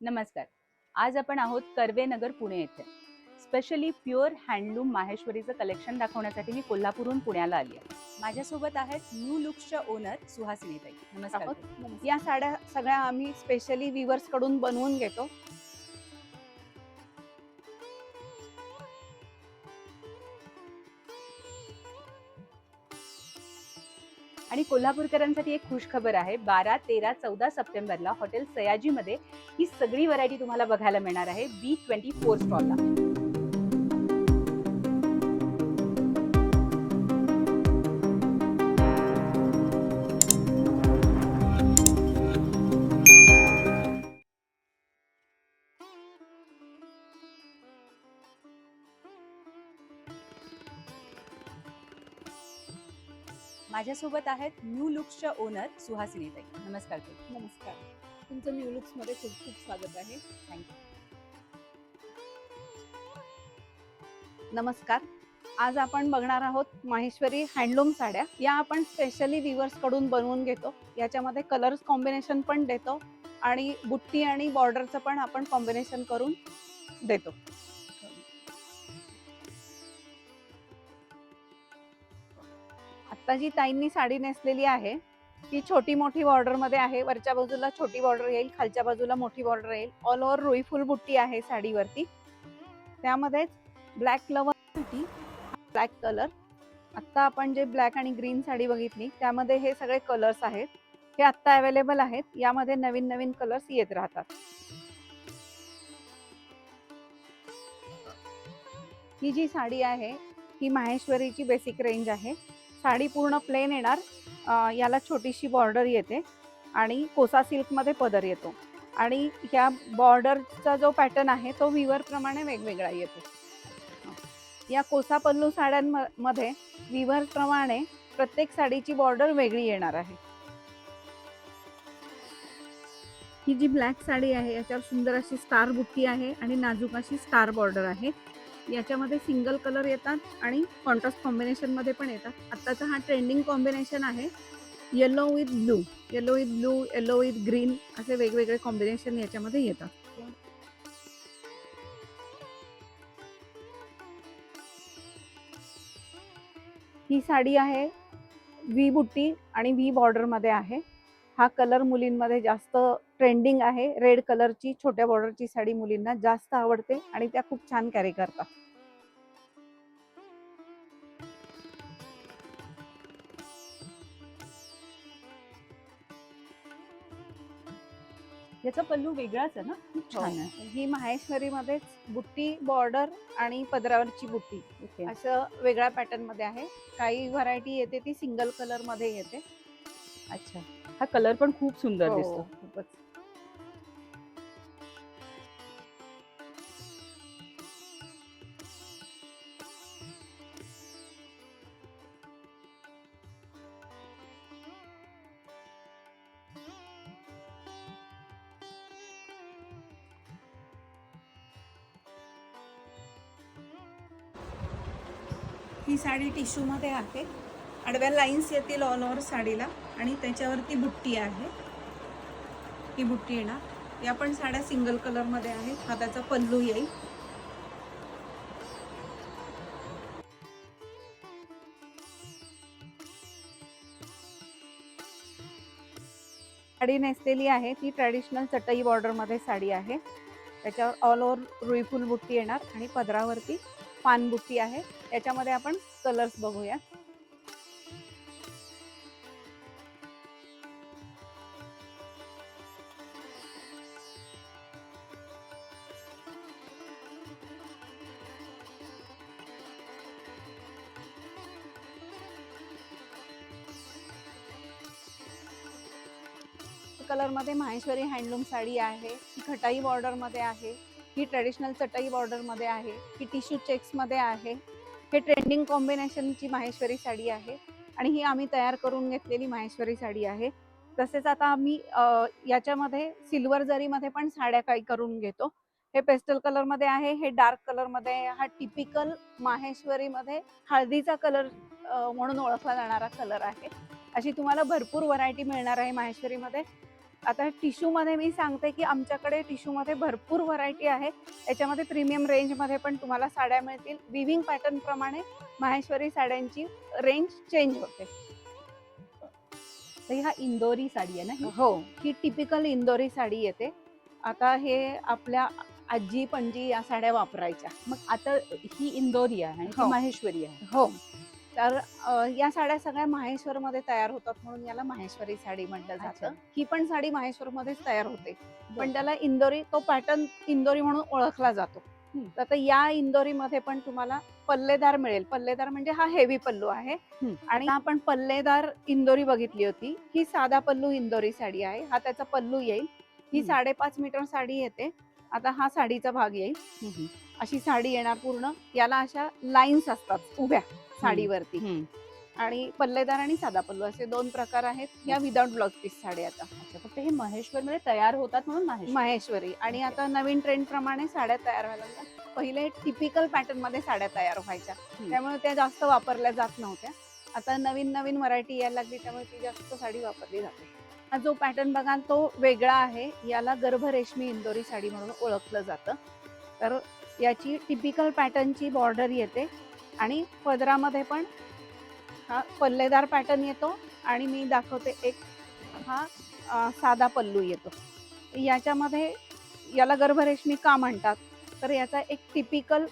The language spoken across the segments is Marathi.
नमस्कार. आज आपण आहोत कर्वे नगर पुणे येथे. स्पेशली प्युअर हँडलूम माहेश्वरीचं कलेक्शन दाखवण्यासाठी मी कोल्हापूरहून पुण्याला आली आहे. माझ्यासोबत आहेत न्यू लुक्सच्या ओनर सुहासिनीताई. नमस्कार. या साड्या सगळ्या आम्ही स्पेशली कडून बनवून घेतो. आणि कोल्हापूरकरांसाठी एक खुश खबर आहे बारा तेरा चौदा सप्टेंबरला हॉटेल सयाजीमध्ये ही सगळी व्हरायटी तुम्हाला बघायला मिळणार आहे बी ट्वेंटी फोर स्टॉलला माझ्यासोबत आहेत न्यू लुक्सच्या ओनर सुहासिनीताई नमस्कार ताई. नमस्कार. तुमचं न्यू लुक्समध्ये खूप खूप स्वागत आहे. थँक्यू नमस्कार. आज आपण बघणार आहोत माहेश्वरी हँडलूम साड्या. या आपण स्पेशली विवर्सकडून बनवून घेतो. याच्यामध्ये कलर्स कॉम्बिनेशन पण देतो आणि बुट्टी आणि बॉर्डरचं पण आपण कॉम्बिनेशन करून देतो. आता जी ताईंनी साडी नेसलेली आहे. ती छोटी मोठी बॉर्डरमध्ये आहे. वरच्या बाजूला छोटी बॉर्डर येईल खालच्या बाजूला मोठी बॉर्डर येईल. ऑल ओव्हर रुई फुल बुट्टी आहे साडीवरती. त्यामध्येच ब्लॅकसाठी ब्लॅक कलर आत्ता आपण जे ब्लॅक आणि ग्रीन साडी बघितली त्यामध्ये हे सगळे कलर्स आहेत. हे आत्ता अवेलेबल आहेत. यामध्ये नवीन नवीन कलर्स येत राहतात. ही जी साडी आहे ही माहेश्वरीची बेसिक रेंज आहे. साडी पूर्ण प्लेन येणार. याला छोटीशी बॉर्डर येते आणि कोसा सिल्कमध्ये पदर येतो. आणि ह्या बॉर्डरचा जो पॅटर्न आहे तो विवरप्रमाणे वेगवेगळा येतो. या कोसा पल्लू साड्यांमध्ये विवरप्रमाणे प्रत्येक साडीची बॉर्डर वेगळी येणार आहे. ही जी ब्लॅक साडी आहे याच्यावर सुंदर अशी स्टार बुट्टी आहे आणि नाजूक अशी स्टार बॉर्डर आहे. याच्यामध्ये सिंगल कलर येतात आणि कॉन्ट्रास्ट कॉम्बिनेशनमध्ये पण येतात. आत्ताचा हा ट्रेंडिंग कॉम्बिनेशन आहे. Yellow with blue yellow with blue yellow with green असे वेगवेगळे कॉम्बिनेशन याच्यामध्ये येतात. ही साडी आहे व्ही बुट्टी आणि व्ही बॉर्डरमध्ये आहे. हा कलर मुलींमध्ये जास्त ट्रेंडिंग आहे. रेड कलरची छोट्या बॉर्डरची साडी मुलींना जास्त आवडते आणि त्या खूप छान कॅरी करतात. याचा पल्लू वेगळाच आहे ना? खूप छान आहे. ही माहेश्वरी मध्येच बुट्टी बॉर्डर आणि पदरावरची बुट्टी असं वेगळ्या पॅटर्नमध्ये आहे. काही व्हरायटी येते ती सिंगल कलरमध्ये येते. अच्छा. हा कलर पण खूप सुंदर हो, दिसतो. खूपच. ही साडी टिश्यूमध्ये आहे. आडव्या लाईन्स येतील ऑल ओव्हर साडीला आणि त्याच्यावरती बुट्टी आहे. ही बुट्टी येणार. या पण साड्या सिंगल कलरमध्ये आहेत. हाताचा पल्लू येईल. साडी नेसलेली आहे. ती ट्रॅडिशनल चटई बॉर्डरमध्ये साडी आहे. त्याच्यावर ऑल ओव्हर रुईफुल बुट्टी येणार आणि पदरावरती पान बुट्टी आहे. याच्यामध्ये आपण कलर्स बघूया. कलरमध्ये माहेश्वरी हँडलूम साडी आहे. ही खटाई आहे. ही ट्रेडिशनल चटई बॉर्डरमध्ये आहे ही टिश्यू चेक्समध्ये आहे. हे ट्रेंडिंग कॉम्बिनेशनची माहेश्वरी साडी आहे आणि ही आम्ही तयार करून घेतलेली माहेश्वरी साडी आहे. तसेच आता आम्ही याच्यामध्ये सिल्वर जरीमध्ये पण साड्या काही करून घेतो. हे पेस्टल कलरमध्ये आहे हे डार्क कलरमध्ये हा टिपिकल माहेश्वरीमध्ये हळदीचा कलर म्हणून ओळखला जाणारा कलर आहे. अशी तुम्हाला भरपूर व्हरायटी मिळणार आहे माहेश्वरीमध्ये. आता टिश्यूमध्ये मी सांगते की आमच्याकडे टिश्यूमध्ये भरपूर व्हरायटी आहे. याच्यामध्ये प्रीमियम रेंजमध्ये पण तुम्हाला साड्या मिळतील. विविंग पॅटर्न प्रमाणे माहेश्वरी साड्यांची रेंज चेंज होते. तर हा इंदोरी साडी आहे ना ही? हो. ही टिपिकल इंदोरी साडी येते. आता हे आपल्या आजी पणजी या साड्या वापरायच्या. मग आता ही इंदोरी आहे आणि ती हो. माहेश्वरी आहे. हो. तर या साड्या सगळ्या माहेश्वर मध्ये तयार होतात म्हणून याला माहेश्वरी साडी म्हटलं. जातं ही पण साडी माहेश्वर मध्येच तयार होते पण. त्याला इंदोरी तो पॅटर्न इंदोरी म्हणून ओळखला जातो. तर आता या इंदोरी मध्ये पण तुम्हाला पल्लेदार मिळेल पल्लेदार म्हणजे हा हेवी पल्लू आहे. आणि आपण पल्लेदार इंदोरी बघितली होती ही साधा पल्लू इंदोरी साडी आहे हा त्याचा पल्लू येईल ही. साडेपाच मीटर साडी येते आता हा साडीचा भाग येईल. अशी साडी येणार पूर्ण याला अशा लाईन्स असतात उभ्या साडीवरती. आणि पल्लेदार आणि साधा पल्लू असे दोन प्रकार आहेत. या विदाउट ब्लाउज पीस साड्या आता. फक्त हे महेश्वर मध्ये तयार होतात म्हणून माहेश्वर. माहेश्वरी. आणि आता नवीन ट्रेंड प्रमाणे साड्या तयार व्हायला पहिले टिपिकल पॅटर्नमध्ये साड्या तयार व्हायच्या. त्यामुळे त्या जास्त वापरल्या जात नव्हत्या. आता नवीन नवीन व्हरायटी यायला लागली त्यामुळे ती जास्त साडी वापरली जाते. हा जो पॅटर्न बघाल तो वेगळा आहे. याला गर्भरेशमी इंदोरी साडी म्हणून ओळखलं जातं. तर याची टिपिकल पॅटर्नची बॉर्डर येते. आणि पदरामध्ये पण हा पल्लेदार पॅटर्न येतो आणि मी दाखवते एक हा साधा पल्लू येतो. याच्यामध्ये याला गर्भरेशमी का म्हणतात? तर याचा एक टिपिकल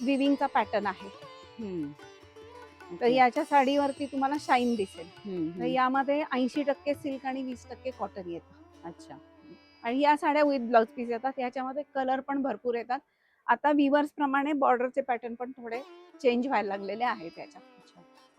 विविंगचा पॅटर्न आहे. तर याच्या साडीवरती तुम्हाला शाईन दिसेल. तर. यामध्ये ऐंशी टक्के सिल्क आणि वीस टक्के कॉटन येतं. अच्छा. आणि या साड्या विथ ब्लाउज पीस येतात. याच्यामध्ये कलर पण भरपूर येतात. आता विवर्स प्रमाणे बॉर्डरचे पॅटर्न पण थोडे चेंज व्हायला लागलेले आहेत त्याच्या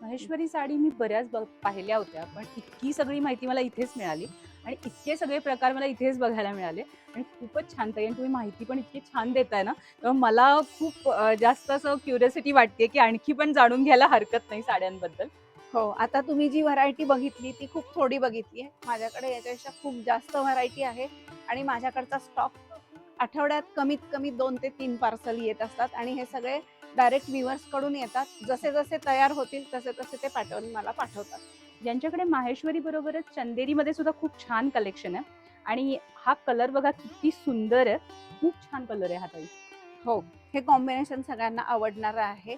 महेश्वरी साडी मी बऱ्याच पाहिल्या होत्या पण इतकी सगळी माहिती मला इथेच मिळाली आणि इतके सगळे प्रकार मला इथेच बघायला मिळाले आणि खूपच छान ताई आणि तुम्ही माहिती पण इतकी छान देताय ना तेव्हा मला खूप जास्त असं क्युरियोसिटी वाटते की आणखी पण जाणून घ्यायला हरकत नाही साड्यांबद्दल. हो आता तुम्ही जी व्हरायटी बघितली ती खूप थोडी बघितली आहे. माझ्याकडे याच्यापेक्षा खूप जास्त व्हरायटी आहे आणि माझ्याकडचा स्टॉक आठवड्यात कमीत कमी दोन ते तीन पार्सल येत असतात आणि हे सगळे डायरेक्ट व्ह्युअर्सकडून येतात. जसे जसे तयार होतील तसे तसे ते पॅटर्न मला पाठवतात. ज्यांच्याकडे माहेश्वरी बरोबरच चंदेरीमध्ये सुद्धा खूप छान कलेक्शन आहे. आणि हा कलर बघा किती सुंदर आहे. खूप छान कलर आहे हा ताई. हो हे कॉम्बिनेशन सगळ्यांना आवडणार आहे.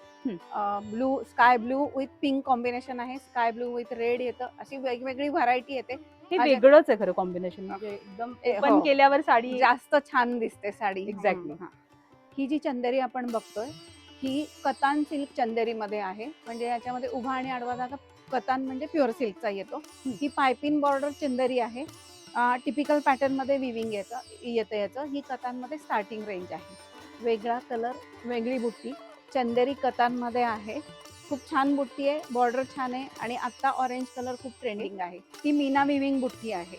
Blue sky blue with pink combination आहे. स्काय ब्लू विथ रेड येतं. अशी वेगवेगळी व्हरायटी येते. हे वेगळंच आहे खरं कॉम्बिनेशन म्हणजे एकदम ओपन हो. केल्यावर साडी जास्त छान दिसते साडी. हा. ही जी चंदेरी आपण बघतोय ही कतान सिल्क चंदेरी मध्ये आहे. म्हणजे याच्यामध्ये उभा आणि आडवा धागा कतान म्हणजे प्युअर सिल्कचा येतो. ही पायपिन बॉर्डर चंदेरी आहे. टिपिकल पॅटर्नमध्ये विविंग येतं येतं याचं. ही कतांमध्ये स्टार्टिंग रेंज आहे. वेगळा कलर वेगळी बुट्टी. चंदेरी कतांमध्ये आहे. खूप छान बुट्टी आहे बॉर्डर छान आहे आणि आता ऑरेंज कलर खूप ट्रेंडिंग आहे. ही मीना विविंग बुट्टी आहे.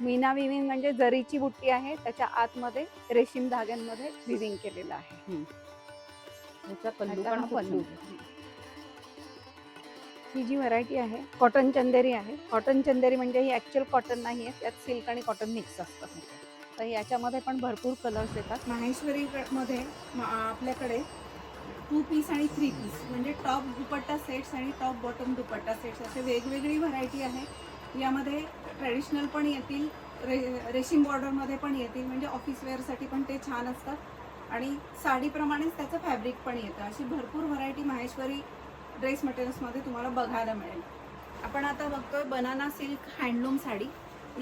मीना विविंग म्हणजे जरीची बुट्टी आहे त्याच्या आतमध्ये रेशीम धाग्यांमध्ये विविंग केलेलं आहे. याचा पल्लू पण हा पल्लू. ही जी व्हरायटी आहे कॉटन चंदेरी आहे. कॉटन चंदेरी म्हणजे ही ऍक्च्युअल कॉटन नाही आहे त्यात सिल्क आणि कॉटन मिक्स असतं तर याच्यामध्ये पण भरपूर कलर्स येतात. माहेश्वरी मध्ये आपल्याकडे टू पीस आणि थ्री पीस म्हणजे टॉप दुपट्टा सेट्स आणि टॉप बॉटम दुपट्टा सेट्स असे वेगवेगळी व्हरायटी आहे. यामध्ये ट्रेडिशनल पण येतील रे रेशीम बॉर्डरमध्ये पण येतील म्हणजे ऑफिस वेअरसाठी पण ते छान असतात. आणि साडीप्रमाणेच त्याचं फॅब्रिक पण येतं. अशी भरपूर व्हरायटी माहेश्वरी ड्रेस मटेरियल्समध्ये तुम्हाला बघायला मिळेल. आपण आता बघतोय बनाना सिल्क हँडलूम साडी.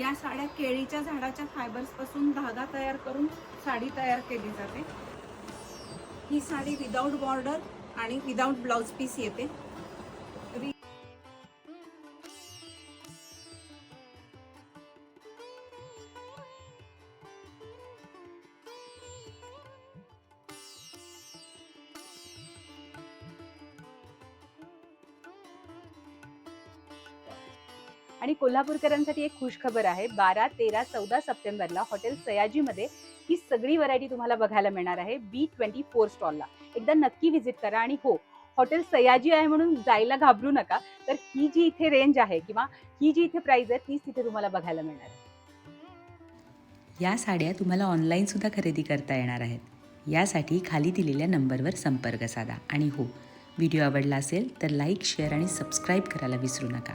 या साड्या केळीच्या झाडाच्या फायबर्सपासून धागा तयार करून साडी तयार केली जाते. ही साडी विदाऊट बॉर्डर आणि विदाऊट ब्लाऊज पीस येते. आणि कोल्हापूरकरांसाठी एक खुश खबर आहे बारा तेरा चौदा सप्टेंबरला हॉटेल सयाजीमध्ये ही सगळी व्हरायटी तुम्हाला बघायला मिळणार आहे बी ट्वेंटी फोर स्टॉलला एकदा नक्की व्हिजिट करा आणि हो हॉटेल सयाजी आहे म्हणून जायला घाबरू नका तर ही जी इथे रेंज आहे किंवा ही जी इथे प्राइस आहे तीच तिथे तुम्हाला बघायला मिळणार आहे. या साड्या तुम्हाला ऑनलाईनसुद्धा खरेदी करता येणार आहेत. यासाठी खाली दिलेल्या नंबरवर संपर्क साधा. आणि हो व्हिडिओ आवडला असेल तर लाईक शेअर आणि सबस्क्राईब करायला विसरू नका.